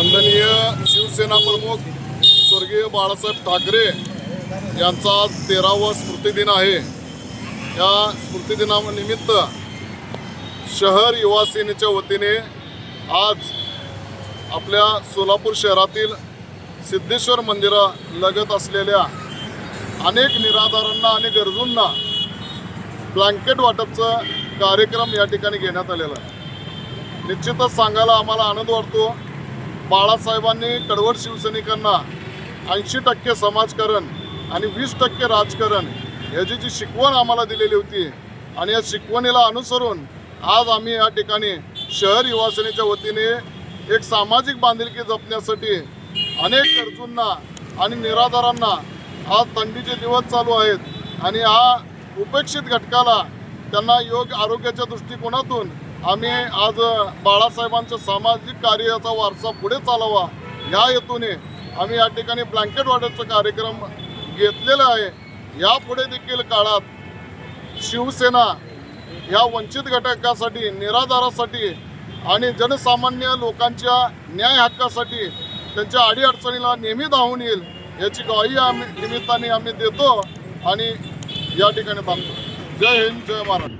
वंदनीय शिवसेना प्रमुख स्वर्गीय बाळासाहेब ठाकरे यांचा आज तेरावा स्मृतिदिन आहे. या स्मृतिदिनानिमित्त शहर युवा सेनेच्या वतीने आज आपल्या सोलापूर शहरातील सिद्धेश्वर मंदिरा लगत असलेल्या अनेक निराधारांना आणि गरजूंना ब्लँकेट वाटपचा कार्यक्रम या ठिकाणी घेण्यात आलेला आहे. निश्चितच सांगायला आम्हाला आनंद वाटतो. बाळासाहेबांनी कडवट शिवसैनिकांना ऐंशी टक्के समाजकारण आणि वीस टक्के राजकारण ह्याची जी शिकवण आम्हाला दिलेली होती आणि या शिकवणीला अनुसरून आज आम्ही या ठिकाणी शहर युवासेनेच्या वतीने एक सामाजिक बांधिलकी जपण्यासाठी अनेक गरजूंना आणि निराधारांना आज थंडीचे दिवस चालू आहेत आणि हा उपेक्षित घटकाला त्यांना योग्य आरोग्याच्या दृष्टिकोनातून आम्ही आज बाळासाहेबांच्या सामाजिक कार्याचा वारसा पुढे चालावा. या हेतूने आम्ही या ठिकाणी ब्लँकेट वाटपचा कार्यक्रम घेतलेला आहे. यापुढे देखील काळात शिवसेना ह्या वंचित घटकासाठी निराधारासाठी आणि जनसामान्य लोकांच्या न्याय हक्कासाठी त्यांच्या अडीअडचणीला नेहमी धावून येईल याची ग्वाही आम्ही निमित्ताने आम्ही देतो आणि या ठिकाणी थांबतो Jai Hind Jai Maharashtra.